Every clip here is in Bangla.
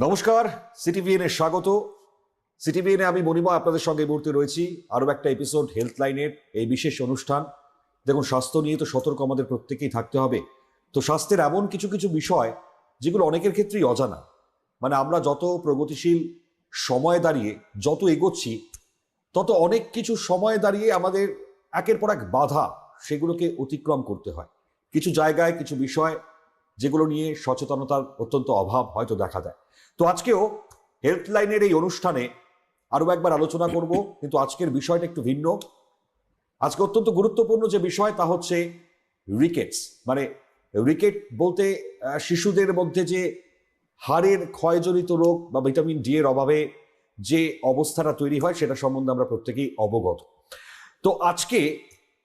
নমস্কার সিটিভিএন স্বাগত। সিটিভিএন আমি মণিময় আপনাদের সঙ্গে এই মুহূর্তে রয়েছি। আরও একটা এপিসোড হেলথ লাইনের এই বিশেষ অনুষ্ঠান। দেখুন, স্বাস্থ্য নিয়ে তো সতর্ক আমাদের প্রত্যেকেই থাকতে হবে। তো স্বাস্থ্যের এমন কিছু কিছু বিষয় যেগুলো অনেকের ক্ষেত্রেই অজানা। মানে আমরা যত প্রগতিশীল সময়ে দাঁড়িয়ে যত এগোচ্ছি, তত অনেক কিছু সময়ে দাঁড়িয়ে আমাদের একের পর এক বাধা সেগুলোকে অতিক্রম করতে হয়। কিছু জায়গায়, কিছু বিষয় যেগুলো নিয়ে সচেতনতার অত্যন্ত অভাব হয়তো দেখা দেয়। তো আজকেও হেলথ লাইনের এই অনুষ্ঠানে আরও একবার আলোচনা করব, কিন্তু আজকের বিষয়টা একটু ভিন্ন। আজকে অত্যন্ত গুরুত্বপূর্ণ যে বিষয় তা হচ্ছে রিকেটস। মানে রিকেট বলতে শিশুদের মধ্যে যে হাড়ের ক্ষয়জনিত রোগ বা ভিটামিন ডি এর অভাবে যে অবস্থাটা তৈরি হয়, সেটা সম্বন্ধে আমরা প্রত্যেকেই অবগত। তো আজকে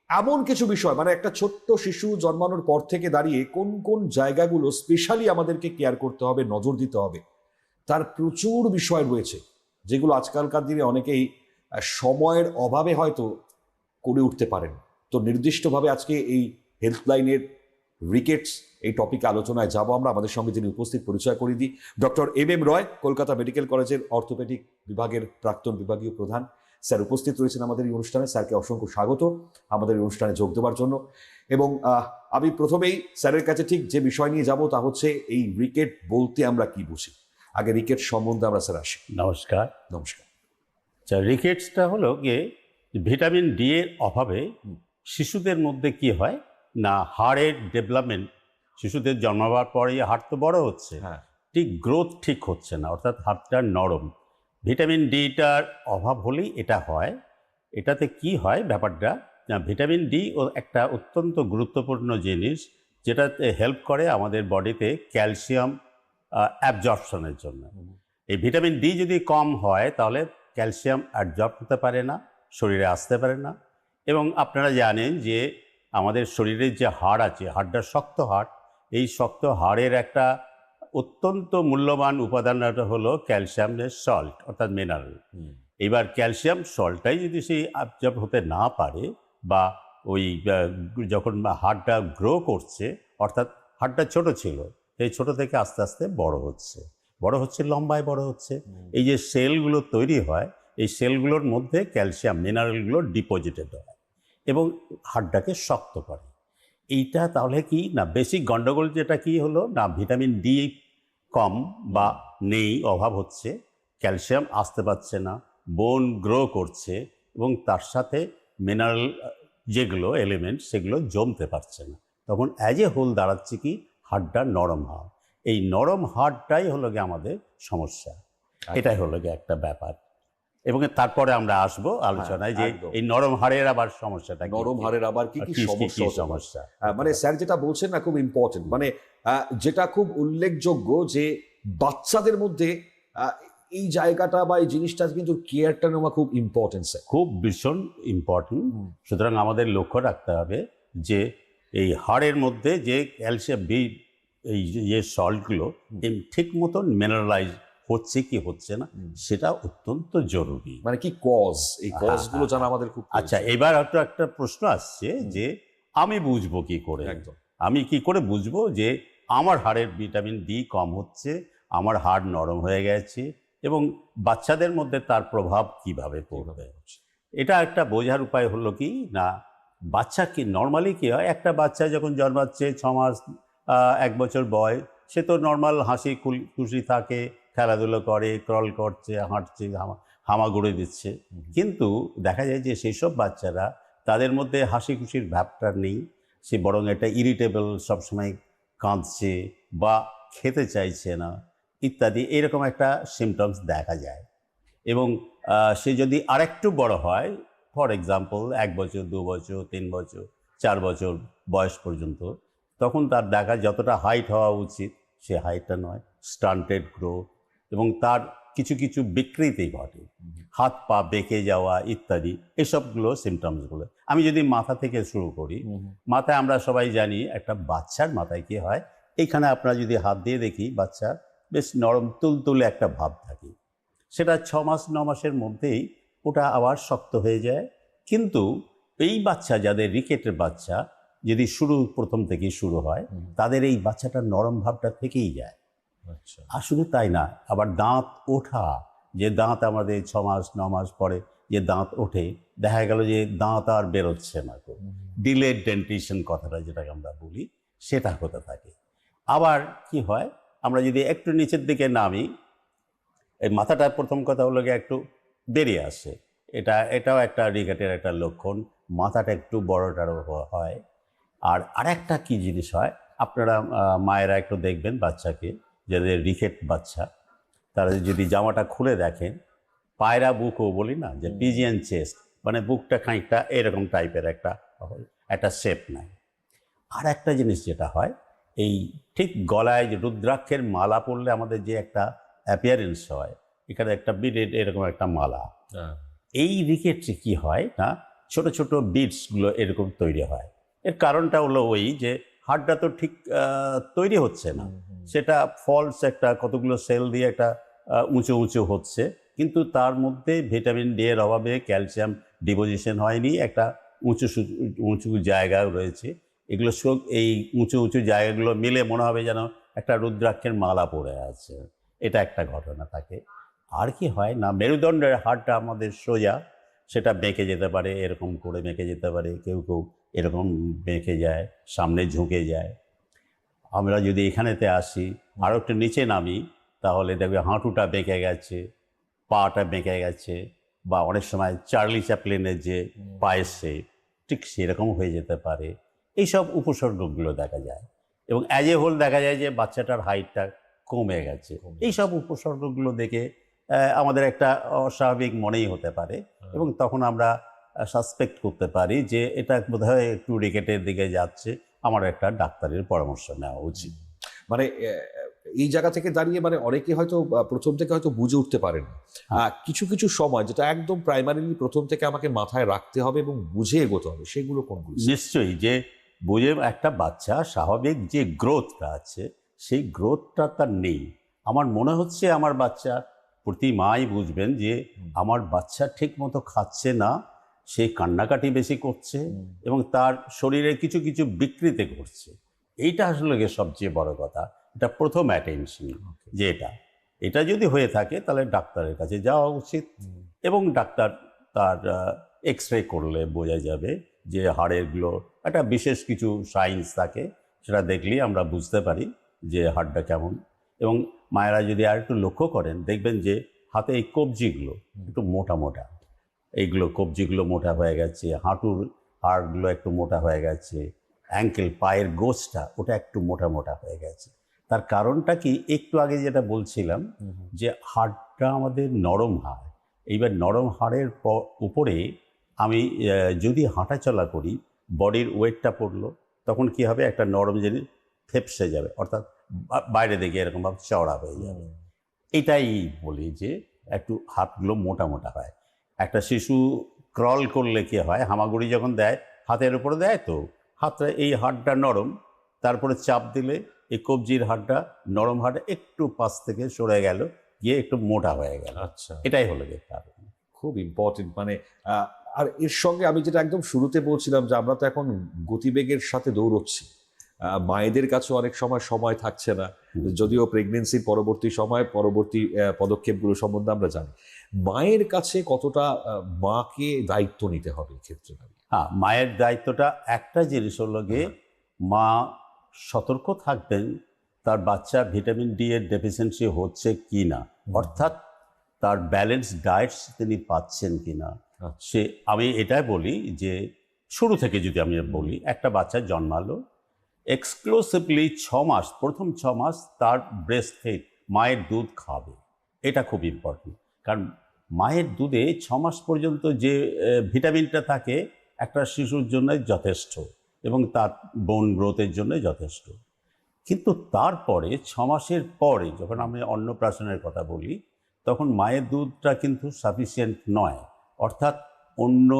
এমন কিছু বিষয় মানে একটা ছোট্ট শিশু জন্মানোর পর থেকে দাঁড়িয়ে কোন কোন জায়গাগুলো স্পেশালি আমাদেরকে কেয়ার করতে হবে, নজর দিতে হবে, তার প্রচুর বিষয় রয়েছে, যেগুলো আজকালকার দিনে অনেকেই সময়ের অভাবে হয়তো করে উঠতে পারেন। তো নির্দিষ্টভাবে আজকে এই হেলথ লাইনের রিকেটস, এই টপিকে আলোচনায় যাব আমরা। আমাদের সঙ্গে যিনি উপস্থিত, পরিচয় করে দিই। Doctor M M Roy, Kolkata medical কলেজের অর্থোপেডিক বিভাগের প্রাক্তন বিভাগীয় প্রধান। স্যার উপস্থিত রয়েছেন আমাদের এই অনুষ্ঠানে। স্যারকে অসংখ্য স্বাগত আমাদের এই অনুষ্ঠানে যোগ দেওয়ার জন্য। এবং আমি প্রথমেই স্যারের কাছে ঠিক যে বিষয় নিয়ে যাব তা হচ্ছে এই রিকেট বলতে আমরা কি বুঝি? আগে রিকেট সম্বন্ধে আমরা স্যার আসি। নমস্কার। নমস্কার। আচ্ছা রিকেটসটা হলো গিয়ে ভিটামিন ডি এর অভাবে শিশুদের মধ্যে কি হয় না হাড়ের ডেভেলপমেন্ট শিশুদের জন্মাবার পরেই হাড় তো বড় হচ্ছে হ্যাঁ। ঠিক গ্রোথ ঠিক হচ্ছে না অর্থাৎ হাড়টা নরম। ভিটামিন ডিটার অভাব হলেই এটা হয়। এটাতে কি হয় ব্যাপারটা? না ভিটামিন ডি ও একটা অত্যন্ত গুরুত্বপূর্ণ জিনিস যেটাতে হেল্প করে আমাদের বডিতে ক্যালসিয়াম অ্যাবজর্পশনের জন্য। এই ভিটামিন ডি যদি কম হয় তাহলে ক্যালসিয়াম অ্যাবজর্ব হতে পারে না শরীরে আসতে পারে না। এবং আপনারা জানেন যে আমাদের শরীরের যে হাড় আছে হাড়টা শক্ত হাড় এই শক্ত হাড়ের একটা অত্যন্ত মূল্যবান উপাদানটা হলো ক্যালসিয়ামের সল্ট অর্থাৎ মিনারেল এবার ক্যালসিয়াম সল্টটাই যদি সেই অ্যাবজর্ব হতে না পারে বা ওই যখন হাড়টা গ্রো করছে অর্থাৎ হাড়টা ছোট ছিল এই ছোট থেকে আস্তে আস্তে বড় হচ্ছে। বড় হচ্ছে লম্বায় বড় হচ্ছে। এই যে সেলগুলো তৈরি হয় এই সেলগুলোর মধ্যে ক্যালসিয়াম মিনারেলগুলো ডিপোজিটেড হয় এবং হাড়টাকে শক্ত করে। এইটা তাহলে কি? না বেশি গন্ডগোল যেটা কি হলো? না ভিটামিন ডি কম বা নেই অভাব হচ্ছে। ক্যালসিয়াম আসতে পারছে না বোন গ্রো করছে এবং তার সাথে মিনারেল যেগুলো এলিমেন্ট সেগুলো জমতে পারছে না। তখন অ্যাজ এ হোল দাঁড়াচ্ছে কি? হাড়টা নরম হাড়। এই নরম হাড়টাই হলো গিয়ে আমাদের সমস্যা। এটাই হলো গিয়ে একটা ব্যাপার। এবং তারপরে আমরা আসব আলোচনায় যে এই নরম হাড়ের আবার সমস্যাটা কি? নরম হাড়ের আবার কি কি সমস্যা? সমস্যা? মানে স্যার যেটা বলছেন না খুব ইম্পর্টেন্ট মানে যেটা খুব উল্লেখযোগ্য যে বাচ্চাদের মধ্যে এই জায়গাটা বা এই জিনিসটা কিন্তু কেয়ারটা নেওয়া খুব ইম্পর্টেন্ট স্যার। খুব ভীষণ ইম্পর্টেন্ট সুতরাং আমাদের লক্ষ্য রাখতে হবে যে এই হাড়ের মধ্যে যে ক্যালসিয়াম বি এই যে সল্টগুলো ঠিক মতন মিনারেলাইজ হচ্ছে কি হচ্ছে না সেটা অত্যন্ত জরুরি। মানে কি কজ এই কজগুলো কজ হ্যাঁ, জানা আমাদের খুব আচ্ছা এবার হয়তো একটা প্রশ্ন আসছে যে আমি বুঝব কি করে? আমি কি করে বুঝব যে আমার হাড়ের ভিটামিন ডি কম হচ্ছে আমার হাড় নরম হয়ে গেছে এবং বাচ্চাদের মধ্যে তার প্রভাব কীভাবে পড়বে? এটা একটা বোঝার উপায় হলো কি না বাচ্চা কি নর্মালি কি হয়? একটা বাচ্চা যখন জন্মাচ্ছে ছ মাস এক বছর বয়স সে তো নর্মাল হাসি খুশি থাকে খেলাধুলো করে ক্রল করছে হাঁটছে হামা হামাগুড়ি দিচ্ছে। কিন্তু দেখা যায় যে সেই সব বাচ্চারা তাদের মধ্যে হাসি খুশির ভাবটা নেই। সে বরং একটা ইরিটেবল সবসময় কাঁদছে বা খেতে চাইছে না ইত্যাদি এরকম একটা সিমটমস দেখা যায়। এবং সে যদি আরেকটু বড় হয় ফর এক্সাম্পল এক বছর দু বছর তিন বছর চার বছর বয়স পর্যন্ত তখন তার দেখা যতটা হাইট হওয়া উচিত সে হাইটটা নয় স্টান্টেড গ্রোথ এবং তার কিছু কিছু বিকৃতি ঘটে। হাত পা বেঁকে যাওয়া ইত্যাদি এসবগুলো সিমটমসগুলো আমি যদি মাথা থেকে শুরু করি মাথায় আমরা সবাই জানি একটা বাচ্চার মাথায় কি হয়? এইখানে আপনারা যদি হাত দিয়ে দেখি বাচ্চা বেশ নরম তুলতুলে একটা ভাব থাকে। সেটা ছ মাস ন মাসের মধ্যেই ওটা আবার শক্ত হয়ে যায়। কিন্তু এই বাচ্চা যাদের রিকেটের বাচ্চা যদি শুরু প্রথম থেকেই শুরু হয় তাদের এই বাচ্চাটার নরম ভাবটা থেকেই যায়। আর শুধু তাই না? আবার দাঁত ওঠা যে দাঁত আমাদের ছ মাস ন মাস পরে যে দাঁত ওঠে দেখা গেল যে দাঁত আর বেরোচ্ছে না তো ডিলেড ডেন্টিশন কথাটা যেটাকে আমরা বলি সেটা হতে থাকে। আবার কি হয়? আমরা যদি একটু নিচের দিকে নামি এই মাথাটা প্রথম কথা হলো গিয়ে একটু বেরিয়ে আসে। এটা এটাও একটা রিগেটের একটা লক্ষণ মাথাটা একটু বড়টারও হয়। আর আরেকটা কি জিনিস হয়? আপনারা মায়েরা একটু দেখবেন বাচ্চাকে। যাদের রিকেট বাচ্চা তারা যদি জামাটা খুলে দেখেন পায়রা বুকও বলি না যে। পিজিয়ান চেস্ট মানে বুকটা খানিকটা এরকম টাইপের একটা একটা শেপ নেয় আর একটা জিনিস যেটা হয় এই ঠিক গলায় যে রুদ্রাক্ষের মালা পরলে আমাদের যে একটা অ্যাপিয়ারেন্স হয় এখানে একটা বিডেড এরকম একটা মালা হ্যাঁ। এই রিকেটে কি হয় না ছোট ছোট বিটসগুলো এরকম তৈরি হয় এর কারণটা হলো ওই যে হাড়টা তো ঠিক তৈরি হচ্ছে না। সেটা ফলস একটা কতগুলো সেল দিয়ে একটা উঁচু উঁচু হচ্ছে। কিন্তু তার মধ্যে ভিটামিন ডি এর অভাবে ক্যালসিয়াম ডিপোজিশন হয়নি একটা উঁচু উঁচু জায়গা রয়েছে। এগুলো সব এই উঁচু উঁচু জায়গাগুলো মিলে মনে হবে যেন একটা রুদ্রাক্ষের মালা পড়ে আছে। এটা একটা ঘটনা থাকে। আর কি হয় না মেরুদণ্ডের হাড়টা আমাদের সোজা সেটা বেঁকে যেতে পারে এরকম করে বেঁকে যেতে পারে কেউ কেউ এরকম বেঁকে যায় সামনে ঝুঁকে যায়। আমরা যদি এখানেতে আসি আরও একটু নিচে নামি তাহলে দেখবে হাঁটুটা বেঁকে গেছে পাটা বেঁকে গেছে বা অনেক সময় চার্লি চ্যাপলিনের যে পায়ের shape, ঠিক সেরকম হয়ে যেতে পারে। এইসব উপসর্গগুলো দেখা যায়। এবং অ্যাজ এ হোল দেখা যায় যে বাচ্চাটার হাইটটা কমে গেছে। এইসব উপসর্গগুলো দেখে আমাদের একটা অস্বাভাবিক মনেই হতে পারে। এবং তখন আমরা সাসপেক্ট করতে পারি যে এটা বোধহয় একটু রিকেটের দিকে যাচ্ছে। আমার একটা ডাক্তারের পরামর্শ নেওয়া উচিত। মানে এই জায়গা থেকে দাঁড়িয়ে মানে অনেকে হয়তো প্রথম থেকে হয়তো বুঝে উঠতে পারেন। না। হ্যাঁ। কিছু কিছু সময় যেটা একদম প্রাইমারিলি প্রথম থেকে আমাকে মাথায় রাখতে হবে এবং বুঝে এগোতে হবে সেগুলো কোনগুলো নিশ্চয়ই যে বুঝে একটা বাচ্চা স্বাভাবিক যে গ্রোথটা আছে সেই গ্রোথটা তার নেই। আমার মনে হচ্ছে আমার বাচ্চা প্রতি মাই বুঝবেন যে আমার বাচ্চা ঠিক মতো খাচ্ছে না সে কান্নাকাটি বেশি করছে এবং তার শরীরে কিছু কিছু বিকৃতি ঘটছে। এইটা আসলে সবচেয়ে বড় কথা। এটা প্রথম অ্যাটেনশন যে এটা। এটা যদি হয়ে থাকে তাহলে ডাক্তারের কাছে যাওয়া উচিত এবং ডাক্তার তার এক্স রে করলে বোঝা যাবে যে হাড়েরগুলো একটা বিশেষ কিছু সাইন্স থাকে সেটা দেখলেই আমরা বুঝতে পারি যে হাড়টা কেমন। এবং মায়েরা যদি আর একটু লক্ষ্য করেন দেখবেন যে হাতে এই কবজিগুলো একটু মোটা মোটা। এইগুলো কবজিগুলো মোটা হয়ে গেছে হাঁটুর হাড়গুলো একটু মোটা হয়ে গেছে অ্যাঙ্কেল পায়ের গোছটা ওটা একটু মোটা মোটা হয়ে গেছে। তার কারণটা কি? একটু আগে যেটা বলছিলাম যে হাড়টা আমাদের নরম হাড়। এইবার নরম হাড়ের উপরে আমি যদি হাঁটাচলা করি বডির ওয়েটটা পড়ল তখন কি হবে? একটা নরম জিনিস থেপসে যাবে অর্থাৎ বাইরে দিকে এরকমভাবে চওড়া হয়ে যাবে। এটাই বলি যে একটু হাতগুলো মোটা মোটা হয়। একটা শিশু ক্রল করলে কি হয়? হামাগুড়ি যখন দেয় হাতের উপরে দেয় তো? হাতটা এই হাড়টা নরম তারপরে চাপ দিলে এই কবজির হাড়টা নরম হাড়টা একটু পাশ থেকে সরে গেল গিয়ে একটু মোটা হয়ে গেল। আচ্ছা। এটাই হলো কারণ। খুব ইম্পর্টেন্ট মানে আর এর সঙ্গে আমি যেটা একদম শুরুতে বলছিলাম যে আমরা তো এখন গতিবেগের সাথে দৌড়চ্ছি। মায়েদের কাছে অনেক সময় সময় থাকছে না। যদিও প্রেগনেন্সির পরবর্তী সময় পরবর্তী পদক্ষেপগুলো সম্বন্ধে আমরা জানি। মায়ের কাছে কতটা মাকে দায়িত্ব নিতে হবে ক্ষেত্রে হ্যাঁ মায়ের দায়িত্বটা একটা জিনিস হলো গিয়ে মা সতর্ক থাকবেন তার বাচ্চা ভিটামিন ডি এর ডেফিসিয়েন্সি হচ্ছে কি না। অর্থাৎ তার ব্যালেন্স ডায়েটস তিনি পাচ্ছেন কি না। আচ্ছা। সে আমি এটাই বলি যে শুরু থেকে যদি আমি বলি একটা বাচ্চা জন্মালো এক্সক্লুসিভলি ছ মাস, প্রথম ছ মাস তার ব্রেস্ট ফিড মায়ের দুধ খাবে। এটা খুব ইম্পর্টেন্ট কারণ মায়ের দুধে ছ মাস পর্যন্ত যে ভিটামিনটা থাকে, একটা শিশুর জন্য যথেষ্ট এবং তার বোন গ্রোথের জন্য যথেষ্ট। কিন্তু তারপরে ছ মাসের পরে যখন আমি অন্নপ্রাশনের কথা বলি, তখন মায়ের দুধটা কিন্তু সাফিসিয়েন্ট নয়। অর্থাৎ অন্য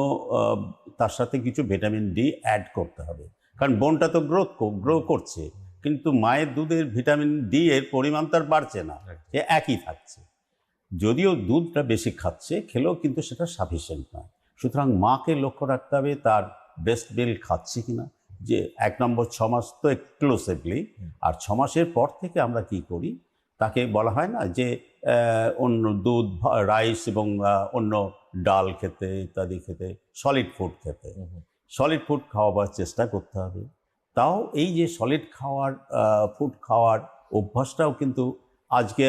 তার সাথে কিছু ভিটামিন ডি অ্যাড করতে হবে। কারণ বোনটা তো গ্রোথ গ্রো করছে কিন্তু মায়ের দুধের ভিটামিন ডি এর পরিমাণ তার বাড়ছে না সে একই থাকছে। যদিও দুধটা বেশি খাচ্ছে খেলেও কিন্তু সেটা সাফিসিয়েন্ট নয়। সুতরাং মাকে লক্ষ্য রাখতে হবে তার ব্রেস্ট মিল্ক খাচ্ছে কিনা যে এক নম্বর ছ মাস তো এক্সক্লুসিভলি আর ছ মাসের পর থেকে আমরা কি করি তাকে বলা হয় না যে অন্য দুধ রাইস এবং অন্য ডাল খেতে ইত্যাদি খেতে সলিড ফুড খেতে। সলিড ফুড খাওয়াবার চেষ্টা করতে হবে। তাও এই যে সলিড খাওয়ার ফুড খাওয়ার অভ্যাসটাও কিন্তু আজকে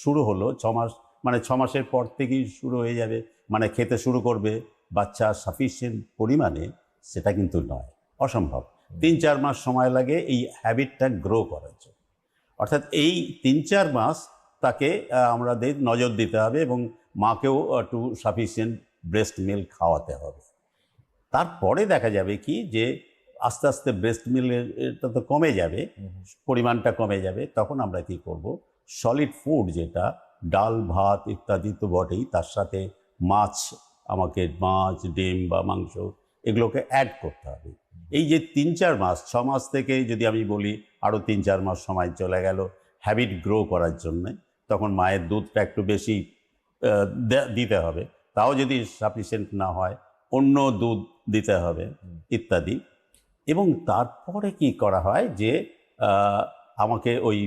শুরু হলো ছমাস মানে ছ মাসের পর থেকেই শুরু হয়ে যাবে মানে খেতে শুরু করবে বাচ্চা সাফিসিয়েন্ট পরিমাণে সেটা কিন্তু নয় অসম্ভব। তিন চার মাস সময় লাগে এই হ্যাবিটটা গ্রো করার জন্য। অর্থাৎ এই তিন চার মাস তাকে আমাদের নজর দিতে হবে এবং মাকেও একটু সাফিসিয়েন্ট ব্রেস্ট মিল্ক খাওয়াতে হবে। তারপরে দেখা যাবে কি যে আস্তে আস্তে ব্রেস্ট মিল্কের এটা তো কমে যাবে পরিমাণটা কমে যাবে তখন আমরা কি করব? সলিড ফুড যেটা ডাল ভাত ইত্যাদি তো বটেই তার সাথে মাছ আমাকে মাছ ডিম বা মাংস এগুলোকে অ্যাড করতে হবে। এই যে তিন চার মাস ছ মাস থেকে যদি আমি বলি আরও তিন চার মাস সময় চলে গেল হ্যাবিট গ্রো করার জন্যে তখন মায়ের দুধটা একটু বেশি দিতে হবে। তাও যদি সাফিসিয়েন্ট না হয় অন্য দুধ দিতে হবে ইত্যাদি। এবং তারপরে কি করা হয় যে আমাকে ওই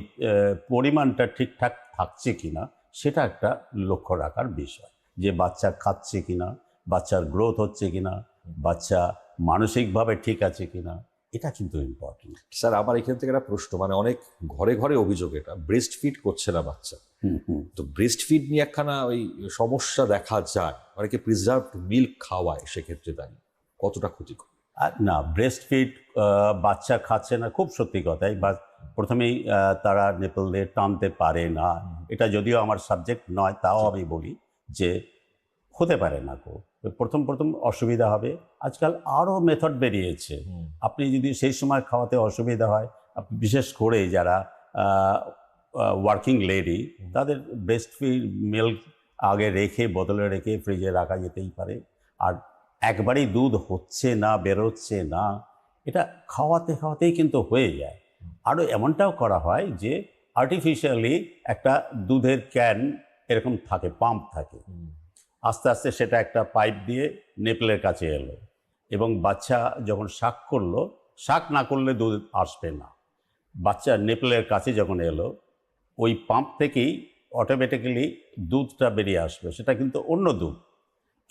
পরিমাণটা ঠিকঠাক থাকছে কিনা সেটা একটা লক্ষ্য রাখার বিষয়। যে বাচ্চা খাচ্ছে কিনা বাচ্চার গ্রোথ হচ্ছে কিনা বাচ্চা মানসিকভাবে ঠিক আছে কিনা এটা কিন্তু ইম্পর্টেন্ট স্যার আমার এখান থেকে একটা প্রশ্ন মানে অনেক ঘরে ঘরে অভিযোগ এটা ব্রেস্ট ফিড করছে না বাচ্চা? তো ব্রেস্ট ফিড নিয়ে একখানা ওই সমস্যা দেখা যায় অনেকে প্রিজার্ভ মিল্ক খাওয়ায় সেক্ষেত্রে দাঁড়িয়ে কতটা ক্ষতিকর? আর না ব্রেস্ট ফিড বাচ্চা খাচ্ছে না খুব সত্যি কথাই বা প্রথমেই তারা নেপল দিয়ে টানতে পারে না। এটা যদিও আমার সাবজেক্ট নয় তাও আমি বলি যে হতে পারে না কো প্রথম প্রথম অসুবিধা হবে। আজকাল আরও মেথড বেরিয়েছে। আপনি যদি সেই সময় খাওয়াতে অসুবিধা হয় বিশেষ করে যারা ওয়ার্কিং লেডি তাদের ব্রেস্ট ফিড মিল্ক আগে রেখে বোতলে রেখে ফ্রিজে রাখা যেতেই পারে। আর একবারেই দুধ হচ্ছে না, বেরোচ্ছে না, এটা খাওয়াতে খাওয়াতেই কিন্তু হয়ে যায়। আরও এমনটাও করা হয় যে আর্টিফিশিয়ালি একটা দুধের ক্যান এরকম থাকে পাম্প থাকে। আস্তে আস্তে সেটা একটা পাইপ দিয়ে নেপলের কাছে এলো এবং বাচ্চা যখন শাক করল, শাক না করলে দুধ আসবে না। বাচ্চা নেপলের কাছে যখন এলো, ওই পাম্প থেকেই অটোমেটিক্যালি দুধটা বেরিয়ে আসবে, সেটা কিন্তু অন্য দুধ।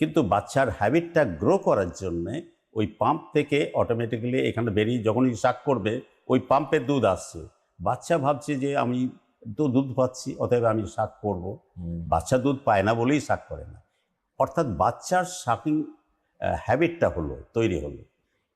কিন্তু বাচ্চার হ্যাবিটটা গ্রো করার জন্যে ওই পাম্প থেকে অটোমেটিক্যালি এখানে বেরিয়ে যখনই শাক করবে ওই পাম্পের দুধ আসছে। বাচ্চা ভাবছে যে আমি তো দুধ পাচ্ছি অতএব আমি শাক করব। বাচ্চা দুধ পায় না বলেই শাক করে না। অর্থাৎ বাচ্চার শাকিং হ্যাবিটটা হলো তৈরি হলো।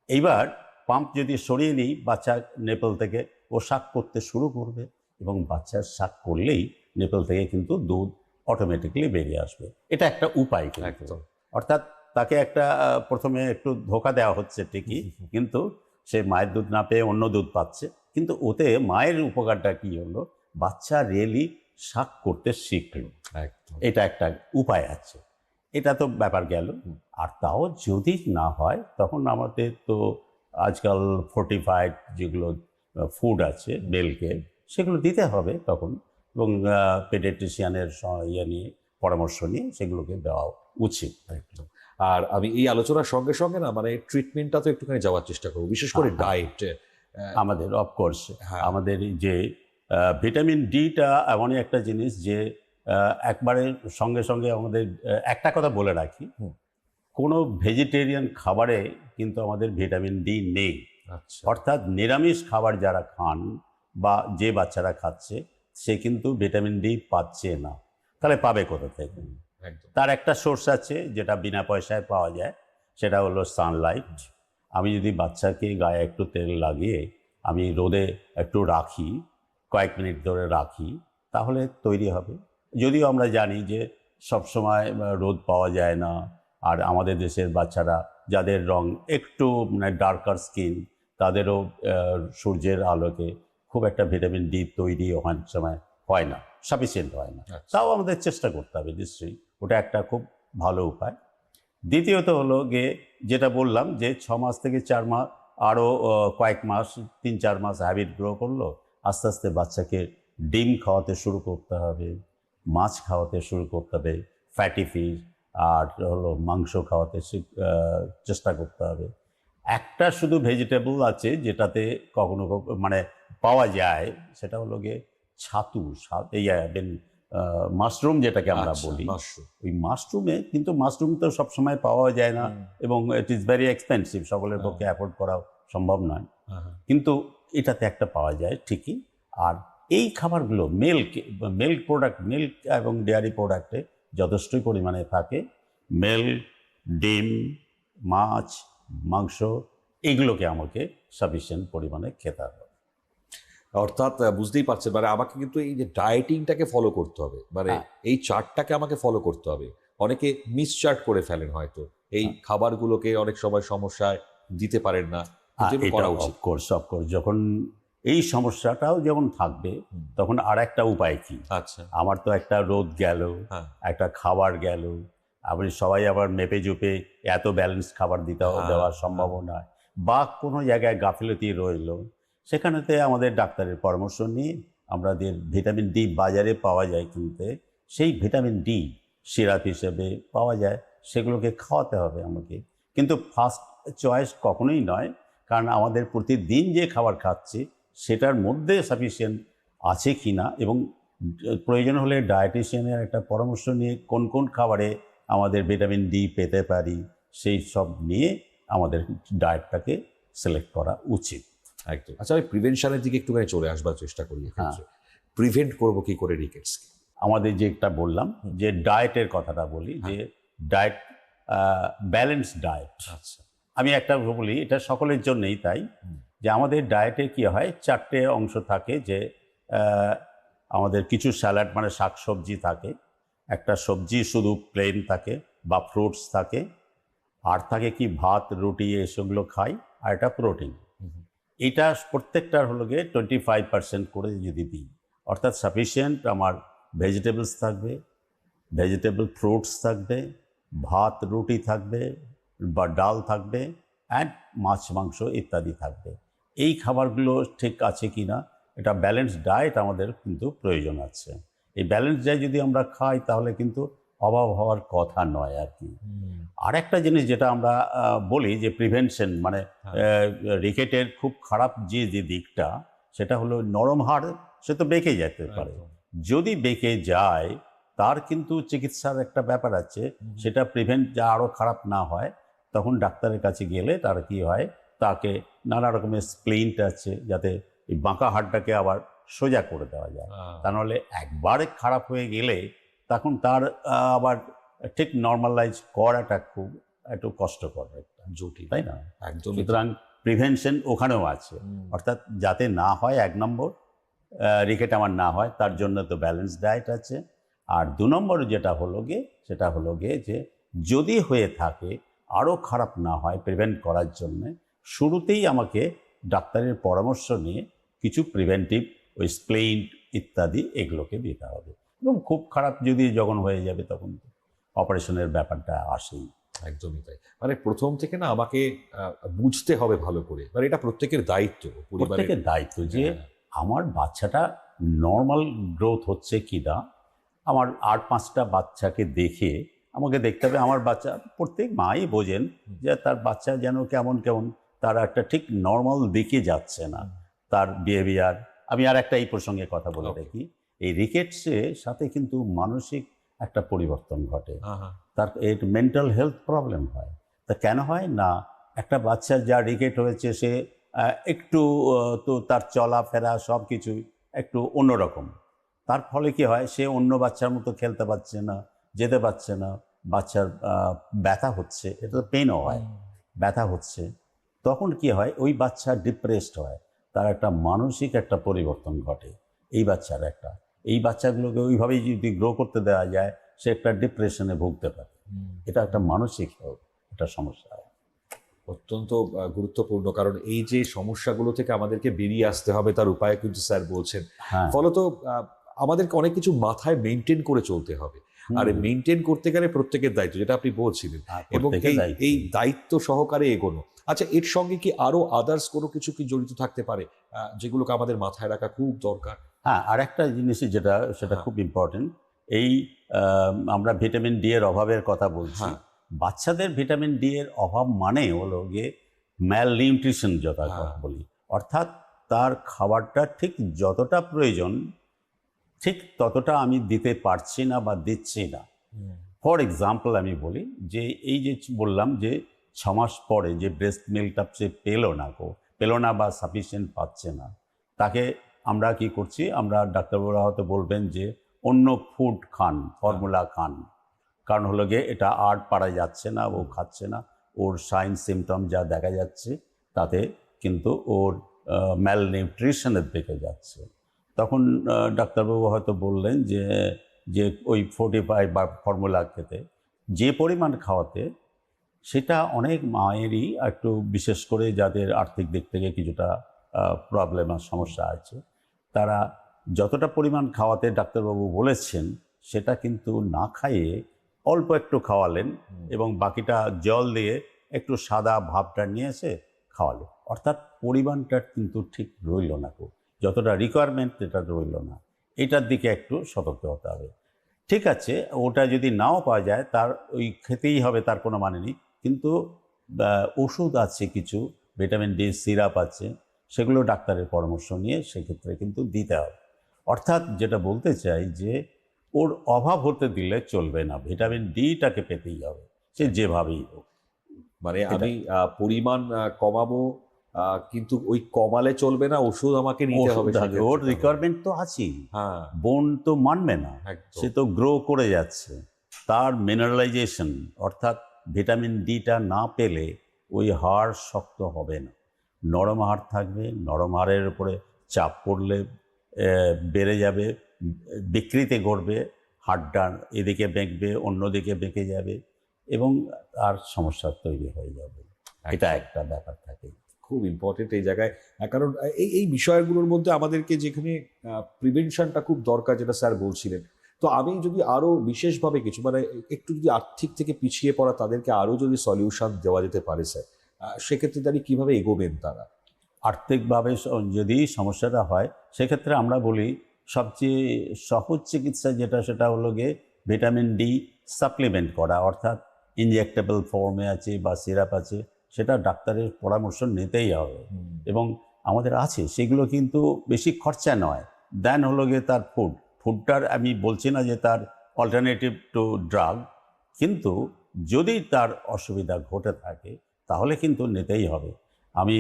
এইবার পাম্প যদি সরিয়ে নিই বাচ্চা নেপাল থেকে ও শাক করতে শুরু করবে এবং বাচ্চার শাক করলেই নেপাল থেকে কিন্তু দুধ অটোমেটিক্যালি বেরিয়ে আসবে। এটা একটা উপায় কিন্তু। অর্থাৎ তাকে একটা প্রথমে একটু ধোকা দেওয়া হচ্ছে ঠিকই কিন্তু সে মায়ের দুধ না পেয়ে অন্য দুধ পাচ্ছে। কিন্তু ওতে মায়ের উপকারটা কি হলো? বাচ্চা রিয়েলি শাক করতে শিখলো। এটা একটা উপায় আছে। এটা তো ব্যাপার গেল। আর তাও যদি না হয় তখন আমাদের তো আজকাল ফোর্টিফাইড যেগুলো ফুড আছে বেলকে সেগুলো দিতে হবে তখন। এবং পেডেট্রিশিয়ানের ইয়ে নিয়ে পরামর্শ নিয়ে সেগুলোকে দেওয়া উচিত। আর আমি এই আলোচনার সঙ্গে সঙ্গে না মানে ট্রিটমেন্টটা তো একটুখানি যাওয়ার চেষ্টা করব বিশেষ করে হ্যাঁ, হ্যাঁ। ডায়েট আমাদের অফকোর্স হ্যাঁ। আমাদের এই যে ভিটামিন ডিটা এমনই একটা জিনিস যে একবারে সঙ্গে সঙ্গে আমাদের একটা কথা বলে রাখি কোনো ভেজিটেরিয়ান খাবারে কিন্তু আমাদের ভিটামিন ডি নেই। আচ্ছা। অর্থাৎ নিরামিষ খাবার যারা খান বা যে বাচ্চারা খাচ্ছে সে কিন্তু ভিটামিন ডি পাচ্ছে না। তাহলে পাবে কোথা থেকে? তার একটা সোর্স আছে যেটা বিনা পয়সায় পাওয়া যায় সেটা হলো সানলাইট আমি যদি বাচ্চাকে গায়ে একটু তেল লাগিয়ে আমি রোদে একটু রাখি কয়েক মিনিট ধরে রাখি তাহলে তৈরি হবে। যদিও আমরা জানি যে সবসময় রোদ পাওয়া যায় না আর আমাদের দেশের বাচ্চারা যাদের রং একটু মানে ডার্কার স্কিন তাদেরও সূর্যের আলোকে খুব একটা ভিটামিন ডি তৈরি অনেক সময় হয় না। সাফিসিয়েন্ট হয় না। আচ্ছা। তাও আমাদের চেষ্টা করতে হবে নিশ্চয়ই। ওটা একটা খুব ভালো উপায়। দ্বিতীয়ত হলো গিয়ে যেটা বললাম যে ছ মাস থেকে চার মাস আরও কয়েক মাস তিন চার মাস হ্যাবিট গ্রো করল আস্তে আস্তে বাচ্চাকে ডিম খাওয়াতে শুরু করতে হবে মাছ খাওয়াতে শুরু করতে হবে ফ্যাটি ফিশ আর হলো মাংস খাওয়াতে চেষ্টা করতে হবে। একটা শুধু ভেজিটেবল আছে যেটাতে কখনো কখনো মানে পাওয়া যায় সেটা হলো গিয়ে ছাতু এই মাশরুম যেটাকে আমরা আচ্ছা, বলি। ওই মাশরুমে কিন্তু মাশরুম তো সবসময় পাওয়া যায় না এবং ইট ইজ ভেরি এক্সপেন্সিভ সকলের হ্যাঁ। পক্ষে অ্যাফোর্ড করা সম্ভব নয় হ্যাঁ, হ্যাঁ। কিন্তু এটাতে একটা পাওয়া যায় ঠিকই আর এই খাবারগুলো মিল্ক মিল্ক প্রোডাক্ট মিল্ক এবং ডেয়ারি প্রোডাক্টে যথেষ্টই পরিমাণে থাকে মিল্ক ডিম মাছ মাংস এগুলোকে আমাকে সাফিসিয়েন্ট পরিমাণে খেতে হবে অর্থাৎ বুঝতেই পারছেন মানে আমাকে কিন্তু এই যে ডায়েটিংটাকে ফলো করতে হবে মানে হ্যাঁ। এই চার্টটাকে আমাকে ফলো করতে হবে। অনেকে মিস চার্ট করে ফেলেন হয়তো। এই হ্যাঁ। খাবারগুলোকে অনেক সময় সমস্যায় দিতে পারেন না। কিন্তু এগুলো করা উচিত। অফকোর্স অফকোর্স যখন এই সমস্যাটাও যখন থাকবে তখন আর একটা উপায় কি? আচ্ছা। আমার তো একটা রোদ গেল হ্যাঁ। একটা খাবার গেল আপনি সবাই আবার মেপে জুপে এত ব্যালেন্স খাবার দিতে হ্যাঁ, দেওয়ার হ্যাঁ। সম্ভব নয় বা কোনো জায়গায় গাফিলতি রইল সেখানেতে আমাদের ডাক্তারের পরামর্শ নিয়ে আমাদের ভিটামিন ডি বাজারে পাওয়া যায় কিনতে। সেই ভিটামিন ডি সিরাপ হিসেবে পাওয়া যায়, সেগুলোকে খাওয়াতে হবে আমাকে। কিন্তু ফার্স্ট চয়েস কখনোই নয়, কারণ আমাদের প্রতিদিন যে খাবার খাচ্ছি, সেটার মধ্যে সাফিসিয়েন্ট আছে কি না এবং প্রয়োজন হলে ডায়েটিশিয়ানের একটা পরামর্শ নিয়ে কোন কোন খাবারে আমাদের ভিটামিন ডি পেতে পারি, সেই সব নিয়ে আমাদের ডায়েটটাকে সিলেক্ট করা উচিত। একদম। আচ্ছা আমি প্রিভেনশনের দিকে একটুখানি চলে আসবার চেষ্টা করি হ্যাঁ। প্রিভেন্ট করব কি করে রিকেটস আমাদের যেটা বললাম যে ডায়েটের কথাটা বলি যে ডায়েট ব্যালেন্স ডায়েট আচ্ছা। আমি একটা বলি এটা সকলের জন্যই তাই যে আমাদের ডায়েটে কি হয় চারটে অংশ থাকে যে আমাদের কিছু স্যালাড মানে শাকসবজি থাকে একটা সবজি শুধু প্লেন থাকে বা ফ্রুটস থাকে আর থাকে কি ভাত রুটি এসবগুলো খাই আর এটা প্রোটিন। এটা প্রত্যেকটার হলো গিয়ে টোয়েন্টি ফাইভ পার্সেন্ট করে যদি দিই। অর্থাৎ সাফিসিয়েন্ট আমার ভেজিটেবলস থাকবে ভেজিটেবল ফ্রুটস থাকবে, ভাত, রুটি থাকবে, বা ডাল থাকবে অ্যান্ড মাছ, মাংস ইত্যাদি থাকবে। এই খাবারগুলো ঠিক আছে কি না, এটা ব্যালেন্স ডায়েট আমাদের কিন্তু প্রয়োজন আছে। এই ব্যালেন্স ডায়েট যদি আমরা খাই তাহলে কিন্তু অভাব হওয়ার কথা নয় আর কি। আর একটা জিনিস যেটা আমরা বলি যে প্রিভেনশন মানে রিকেটের খুব খারাপ যে যে দিকটা সেটা হলো নরম হাড় সে তো বেঁকে যেতে পারে। যদি বেঁকে যায় তার কিন্তু চিকিৎসার একটা ব্যাপার আছে। সেটা প্রিভেন্ট যা আরও খারাপ না হয় তখন ডাক্তারের কাছে গেলে তার কি হয় তাকে নানা রকমের স্প্লেন্ট আছে যাতে এই বাঁকা হাড়টাকে আবার সোজা করে দেওয়া যায়। তা নাহলে একবারে খারাপ হয়ে গেলে তখন তার আবার ঠিক নর্মালাইজ করাটা খুব একটু কষ্টকর একটা জটিল তাই না? একদম সুতরাং প্রিভেনশন ওখানেও আছে। অর্থাৎ যাতে না হয় এক নম্বর রিকেট আমার না হয় তার জন্য তো ব্যালেন্স ডায়েট আছে। আর দু নম্বর যেটা হলো গিয়ে সেটা হলো গিয়ে যে যদি হয়ে থাকে আরও খারাপ না হয় প্রিভেন্ট করার জন্যে শুরুতেই আমাকে ডাক্তারের পরামর্শ নিয়ে কিছু প্রিভেন্টিভ ওই স্প্লেইন্ট ইত্যাদি এগুলোকে দিতে হবে। এবং খুব খারাপ যদি যখন হয়ে যাবে তখন অপারেশনের ব্যাপারটা আসেই। একদমই তাই। মানে প্রথম থেকে না আমাকে বুঝতে হবে ভালো করে। মানে এটা প্রত্যেকের দায়িত্ব প্রত্যেকের দায়িত্ব যে হ্যাঁ, আমার বাচ্চাটা নর্মাল গ্রোথ হচ্ছে কি না আমার আট পাঁচটা বাচ্চাকে দেখে আমাকে দেখতে হবে আমার বাচ্চা প্রত্যেক মাই বোঝেন যে তার বাচ্চা যেন কেমন কেমন তার একটা ঠিক নর্মাল দিকে যাচ্ছে না। তার বিহেভিয়ার আমি আর একটা এই প্রসঙ্গে কথা বলে. রাখি এই রিকেটসের সাথে কিন্তু মানসিক একটা পরিবর্তন ঘটে। হ্যাঁ, হ্যাঁ। তার এর মেন্টাল হেলথ প্রবলেম হয়। তা কেন হয়? না একটা বাচ্চার যা রিকেট হয়েছে সে একটু তো তার চলাফেরা সব কিছুই একটু অন্যরকম। তার ফলে কি হয়? সে অন্য বাচ্চার মতো খেলতে পারছে না যেতে পারছে না। বাচ্চার ব্যথা হচ্ছে এটা তো পেনও হয়। ব্যথা হচ্ছে। তখন কি হয়? ওই বাচ্চা ডিপ্রেসড হয়। তার একটা মানসিক একটা পরিবর্তন ঘটে। এই বাচ্চার একটা। এই বাচ্চাগুলোকে ওইভাবেই যদি গ্রো করতে দেওয়া যায় সে একটা ডিপ্রেশনে ভুগতে পারে। এটা একটা মানসিক একটা সমস্যা। অত্যন্ত গুরুত্বপূর্ণ। কারণ এই যে সমস্যাগুলো থেকে আমাদেরকে বেরিয়ে আসতে হবে তার উপায় কিন্তু স্যার বলছেন। হ্যাঁ। ফলত আমাদেরকে অনেক কিছু মাথায় মেনটেন করে চলতে হবে। আর মেনটেন করতে গেলে প্রত্যেকের দায়িত্ব যেটা আপনি বলছিলেন। হ্যাঁ, এবং এই দায়িত্ব। সহকারে এগোনো। আচ্ছা এর সঙ্গে কি আরও আদার্স কোনো কিছু কি জড়িত থাকতে পারে যেগুলোকে আমাদের মাথায় রাখা খুব দরকার? হ্যাঁ আর একটা জিনিস যেটা সেটা হ্যাঁ। খুব ইম্পর্টেন্ট এই আমরা ভিটামিন ডি এর অভাবের কথা বলছি হ্যাঁ। বাচ্চাদের ভিটামিন ডি এর অভাব মানে হলো গিয়ে ম্যাল নিউট্রিশন যেটা। বলি অর্থাৎ তার খাবারটা ঠিক যতটা প্রয়োজন ঠিক ততটা আমি দিতে পারছি না বা দিচ্ছি না ফর এক্সাম্পল আমি বলি যে এই যে বললাম যে ছ মাস পরে যে ব্রেস্ট মিল্কটা সে পেল না গো পেল না বা সাফিসিয়েন্ট পাচ্ছে না তাকে আমরা কি করছি? আমরা ডাক্তারবাবুরা হয়তো বলবেন যে অন্য ফুড খান ফর্মুলা খান। কারণ হলো গিয়ে এটা আর পারা যাচ্ছে না, ও খাচ্ছে না। ওর সাইন সিমটম যা দেখা যাচ্ছে, তাতে কিন্তু ওর ম্যাল নিউট্রিশনের দিকে যাচ্ছে। তখন ডাক্তারবাবু হয়তো বললেন যে যে ওই ফোর্টি ফাইভ বা ফর্মুলা খেতে যে পরিমাণ খাওয়াতে সেটা অনেক মায়েরই একটু বিশেষ করে যাদের আর্থিক দিক থেকে কিছুটা প্রবলেম আর সমস্যা আছে। তারা যতটা পরিমাণ খাওয়াতে ডাক্তারবাবু বলেছেন সেটা কিন্তু না খাইয়ে অল্প একটু খাওয়ালেন এবং বাকিটা জল দিয়ে একটু সাদা ভাবটা নিয়ে এসে খাওয়ালেন। অর্থাৎ পরিমাণটা কিন্তু ঠিক রইল না গো। যতটা রিকোয়ারমেন্ট এটা রইল না। এটার দিকে একটু সতর্ক হতে হবে। ঠিক আছে ওটা যদি নাও পাওয়া যায় তার ওই খেতেই হবে তার কোনো মানে নেই। কিন্তু ওষুধ আছে কিছু ভিটামিন ডি সিরাপ আছে। সেগুলো ডাক্তারের পরামর্শ নিয়ে সেক্ষেত্রে কিন্তু দিতে হবে। অর্থাৎ যেটা বলতে চাই যে ওর অভাব হতে দিলে চলবে না। ভিটামিন ডিটাকে পেতেই হবে। সে যেভাবেই হোক। মানে আমি পরিমাণ কমাবো কিন্তু ওই কমালে চলবে না ওষুধ আমাকে নিতে হবে ওর রিকোয়ারমেন্ট তো আছেই। হ্যাঁ। বোন তো মানবে না। সে তো গ্রো করে যাচ্ছে। তার মিনারেলাইজেশন অর্থাৎ ভিটামিন ডিটা না পেলে ওই হাড় শক্ত হবে না। নরম হাড় থাকবে নরম হাড়ের উপরে চাপ পড়লে বেড়ে যাবে বিকৃতি ঘটবে হাড়টা এদিকে বেঁকবে অন্যদিকে বেঁকে যাবে এবং আর সমস্যা তৈরি হয়ে যাবে। এটা একটা ব্যাপার থাকে। খুব ইম্পর্টেন্ট এই জায়গায়। কারণ এই এই বিষয়গুলোর মধ্যে আমাদেরকে যেখানে প্রিভেনশনটা খুব দরকার যেটা স্যার বলছিলেন। তো আমি যদি আরও বিশেষভাবে কিছু মানে একটু যদি আর্থিক থেকে পিছিয়ে পড়া তাদেরকে আরও যদি সলিউশন দেওয়া যেতে পারে স্যার সেক্ষেত্রে দাঁড়িয়ে কীভাবে এগোবেন তারা? আর্থিকভাবে যদি সমস্যাটা হয় সেক্ষেত্রে আমরা বলি সবচেয়ে সহজ চিকিৎসা যেটা সেটা হলো গিয়ে ভিটামিন ডি সাপ্লিমেন্ট করা। অর্থাৎ ইনজেক্টেবল ফর্মে আছে বা সিরাপ আছে সেটা ডাক্তারের পরামর্শ নিতেই হবে। এবং আমাদের আছে সেগুলো কিন্তু বেশি খরচা নয়। দেন হলো গিয়ে তার ফুড ফুডটার আমি বলছি না যে তার অল্টারনেটিভ টু ড্রাগ কিন্তু যদি তার অসুবিধা ঘটে থাকে তাহলে কিন্তু নিতেই হবে। আমি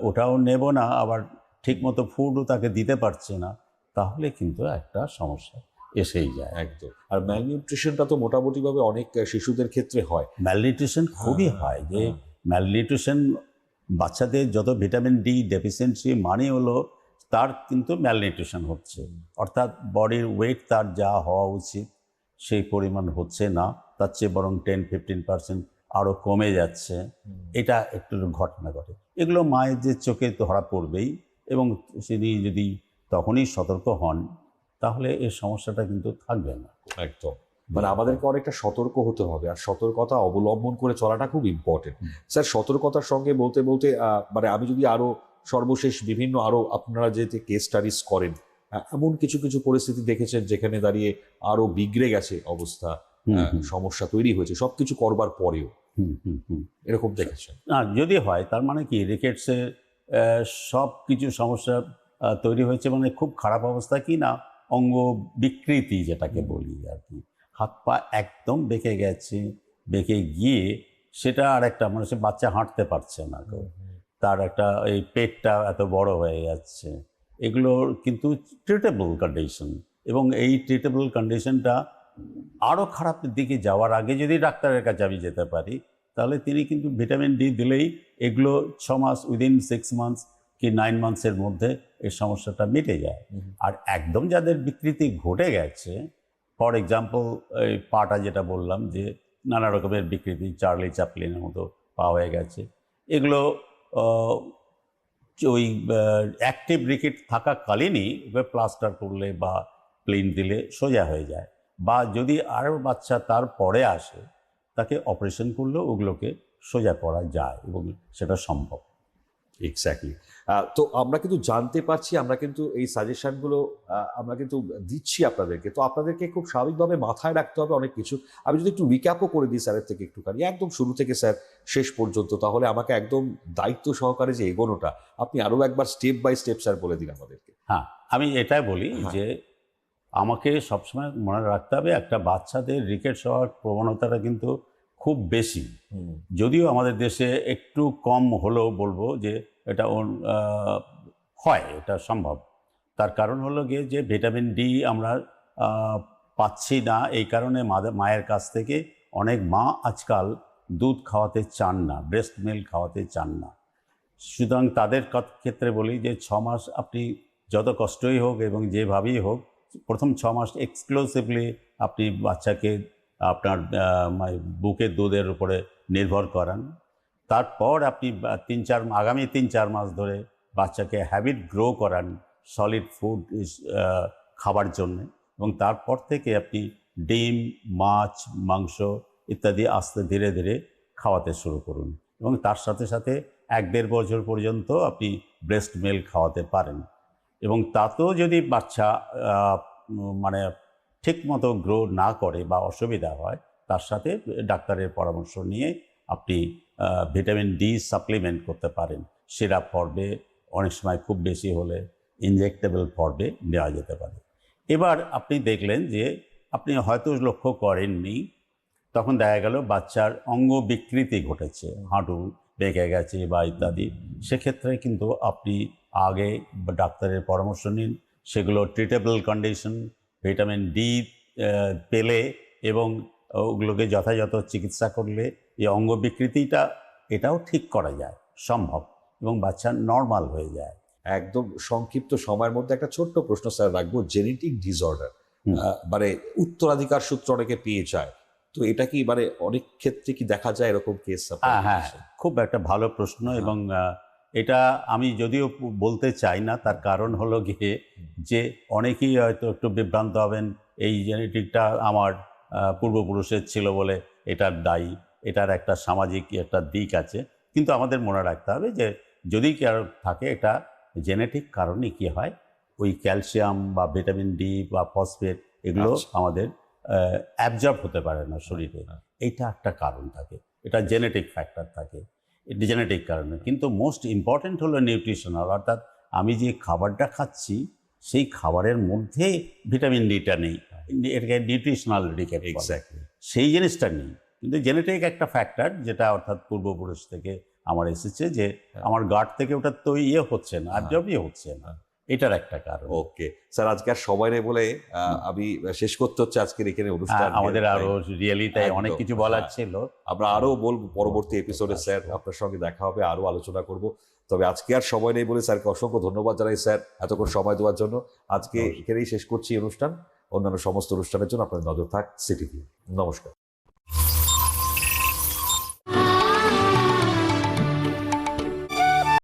ওটাও নেব না আবার ঠিকমতো ফুডও তাকে দিতে পারছি না তাহলে কিন্তু একটা সমস্যা এসেই যায়। একদম। আর ম্যালনিউট্রিশনটা তো মোটামুটিভাবে অনেক শিশুদের ক্ষেত্রে হয়। ম্যালনিউট্রিশন খুবই হ্যাঁ, হয় যে। ম্যালনিউট্রিশন বাচ্চাদের যত ভিটামিন ডি ডেফিসিয়েন্সি মানে হলো তার কিন্তু ম্যালনিউট্রিশন হচ্ছে। অর্থাৎ বডির ওয়েট তার যা হওয়া উচিত সেই পরিমাণ হচ্ছে না তার চেয়ে বরং টেন ফিফটিন পার্সেন্ট আরও কমে যাচ্ছে। এটা একটু ঘটনা ঘটে। এগুলো মায়ের যে চোখে ধরা পড়বেই এবং তিনি যদি তখনই সতর্ক হন তাহলে এই সমস্যাটা কিন্তু থাকবে না। একদম। মানে আমাদেরকে অনেকটা সতর্ক হতে হবে আর সতর্কতা অবলম্বন করে চলাটা খুব ইম্পর্টেন্ট স্যার সতর্কতার সঙ্গে বলতে বলতে মানে আমি যদি আরও সর্বশেষ বিভিন্ন আরও আপনারা যে কেস স্টাডিজ করেন এমন কিছু কিছু পরিস্থিতি দেখেছেন যেখানে দাঁড়িয়ে আরও বিগড়ে গেছে অবস্থা। সমস্যা তৈরি হয়েছে সবকিছু করবার পরেও। হুম, হুম, হুম। এরকম দেখেছেন? না যদি হয় তার মানে কি রিকেটসের সব কিছু সমস্যা তৈরি হয়েছে মানে খুব খারাপ অবস্থা কি না অঙ্গ বিকৃতি যেটাকে বলি আর কি। হাত পা একদম বেঁকে গেছে বেঁকে গিয়ে সেটা আর একটা মানে সে বাচ্চা হাঁটতে পারছে না গো। তার একটা এই পেটটা এত বড় হয়ে যাচ্ছে। এগুলো কিন্তু ট্রিটেবল কন্ডিশন এবং এই ট্রিটেবল কন্ডিশনটা আরও খারাপের দিকে যাওয়ার আগে যদি ডাক্তারের কাছে আমি যেতে পারি তাহলে তিনি কিন্তু ভিটামিন ডি দিলেই এগুলো ছ মাস উইদিন সিক্স মান্থস কি নাইন মান্থসের মধ্যে এই সমস্যাটা মিটে যায়। আর একদম যাদের বিকৃতি ঘটে গেছে ফর এক্সাম্পল এই পাটা যেটা বললাম যে নানা রকমের বিকৃতি চার্লি চাপলিনের মতো পা হয়ে গেছে এগুলো ওই অ্যাক্টিভ রিকেট থাকাকালীনই প্লাস্টার করলে বা প্লেন দিলে সোজা হয়ে যায়। বা যদি আরও বাচ্চা তার পরে আসে তাকে অপারেশন করলেও ওগুলোকে সোজা করা যায় এবং সেটা সম্ভব। এক্স্যাক্টলি তো আমরা কিন্তু জানতে পারছি আমরা কিন্তু এই সাজেশনগুলো আমরা কিন্তু দিচ্ছি আপনাদেরকে। তো আপনাদেরকে খুব স্বাভাবিকভাবে মাথায় রাখতে হবে অনেক কিছু। আমি যদি একটু রিক্যাপও করে দিই স্যারের থেকে একটুখানি। একদম শুরু থেকে স্যার শেষ পর্যন্ত তাহলে আমাকে একদম দায়িত্ব সহকারে যে এগোনোটা আপনি আরও একবার স্টেপ বাই স্টেপ স্যার বলে দিন আমাদেরকে। হ্যাঁ আমি এটাই বলি হ্যাঁ। যে আমাকে সবসময় মনে রাখতে হবে একটা বাচ্চাদের রিকেট হওয়ার প্রবণতাটা কিন্তু খুব বেশি। যদিও আমাদের দেশে একটু কম হলেও বলব যে এটা হয় এটা সম্ভব। তার কারণ হলো গিয়ে যে ভিটামিন ডি আমরা পাচ্ছি না এই কারণে মায়ের কাছ থেকে অনেক মা আজকাল দুধ খাওয়াতে চান না ব্রেস্ট মিল্ক খাওয়াতে চান না। সুতরাং তাদের ক্ষেত্রে বলি যে ছ মাস আপনি যত কষ্টই হোক এবং যেভাবেই হোক প্রথম ছ মাস এক্সক্লুসিভলি আপনি বাচ্চাকে আপনার বুকের দুধের উপরে নির্ভর করান। তারপর আপনি তিন চার, আগামী তিন চার মাস ধরে বাচ্চাকে হ্যাবিট গ্রো করান সলিড ফুড খাবার জন্যে এবং তারপর থেকে আপনি ডিম, মাছ, মাংস ইত্যাদি আস্তে ধীরে ধীরে খাওয়াতে শুরু করুন এবং তার সাথে সাথে এক দেড় বছর পর্যন্ত আপনি ব্রেস্ট মিল্ক খাওয়াতে পারেন। এবং তাতেও যদি বাচ্চা মানে ঠিকমতো গ্রো না করে বা অসুবিধা হয়, তার সাথে ডাক্তারের পরামর্শ নিয়ে আপনি ভিটামিন ডি সাপ্লিমেন্ট করতে পারেন। সিরাপ পর্বে অনেক সময় খুব বেশি হলে ইনজেক্টেবল পর্বে নেওয়া যেতে পারে। এবার আপনি দেখলেন যে আপনি হয়তো লক্ষ্য করেননি, তখন দেখা গেল বাচ্চার অঙ্গ বিকৃতি ঘটেছে। হাঁটু বেঁকে গেছে বা ইত্যাদি। সেক্ষেত্রে কিন্তু আপনি আগে ডাক্তারের পরামর্শ নিন। সেগুলো ট্রিটেবল কন্ডিশন ভিটামিন ডি পেলে এবং ওগুলোকে যথাযথ চিকিৎসা করলে এই অঙ্গ বিকৃতিটা এটাও ঠিক করা যায় সম্ভব এবং বাচ্চা নর্মাল হয়ে যায়। একদম সংক্ষিপ্ত সময়ের মধ্যে একটা ছোট্ট প্রশ্ন স্যার রাখব জেনেটিক ডিসঅর্ডার মানে উত্তরাধিকার সূত্র অনেকে পেয়ে যায়। তো এটা কি মানে অনেক ক্ষেত্রে কি দেখা যায় এরকম কেস হ্যাঁ হ্যাঁ খুব একটা ভালো প্রশ্ন হ্যাঁ। এবং এটা আমি যদিও বলতে চাই না তার কারণ হলো গিয়ে যে অনেকেই হয়তো একটু বিভ্রান্ত হবেন এই জেনেটিকটা আমার পূর্বপুরুষের ছিল বলে এটার দায়ী এটার একটা সামাজিক একটা দিক আছে কিন্তু আমাদের মনে রাখতে হবে যে যদি কারও থাকে এটা জেনেটিক কারণে কি হয় ওই ক্যালসিয়াম বা ভিটামিন ডি বা ফসফেট এগুলো আচ্ছা। আমাদের অ্যাবজর্ব হতে পারে না শরীরে হ্যাঁ। এইটা একটা কারণ থাকে এটা জেনেটিক ফ্যাক্টর থাকে জেনেটিক কারণে। কিন্তু মোস্ট ইম্পর্ট্যান্ট হলো নিউট্রিশনাল অর্থাৎ আমি যে খাবারটা খাচ্ছি সেই খাবারের মধ্যে ভিটামিন ডিটা নেই। এটাকে নিউট্রিশনাল ডিকেট সেই জিনিসটা নেই। কিন্তু জেনেটিক একটা ফ্যাক্টর যেটা অর্থাৎ পূর্বপুরুষ থেকে আমার এসেছে যে আমার গার্ড থেকে ওটা তো ইয়ে হচ্ছে না আর অ্যাবজর্বই হচ্ছে না। এটার একটা কারণ। ওকে। স্যার আজকে আর সময় নেই বলে আমি শেষ করতে হচ্ছে আজকের এখানে অনুষ্ঠান আমাদের আরও রিয়েলি তাই অনেক কিছু বলার হ্যাঁ। ছিল। আমরা আরও বলব পরবর্তী এপিসোডে স্যার। আপনার সঙ্গে দেখা হবে আরও আলোচনা করব। তবে আজকে আর সময় নেই বলে স্যারকে অসংখ্য ধন্যবাদ জানাই স্যার এতক্ষণ সময় দেওয়ার জন্য। আজকে এখানেই শেষ করছি অনুষ্ঠান। অন্যান্য সমস্ত অনুষ্ঠানের জন্য আপনাদের নজর থাক সিটিভি নমস্কার।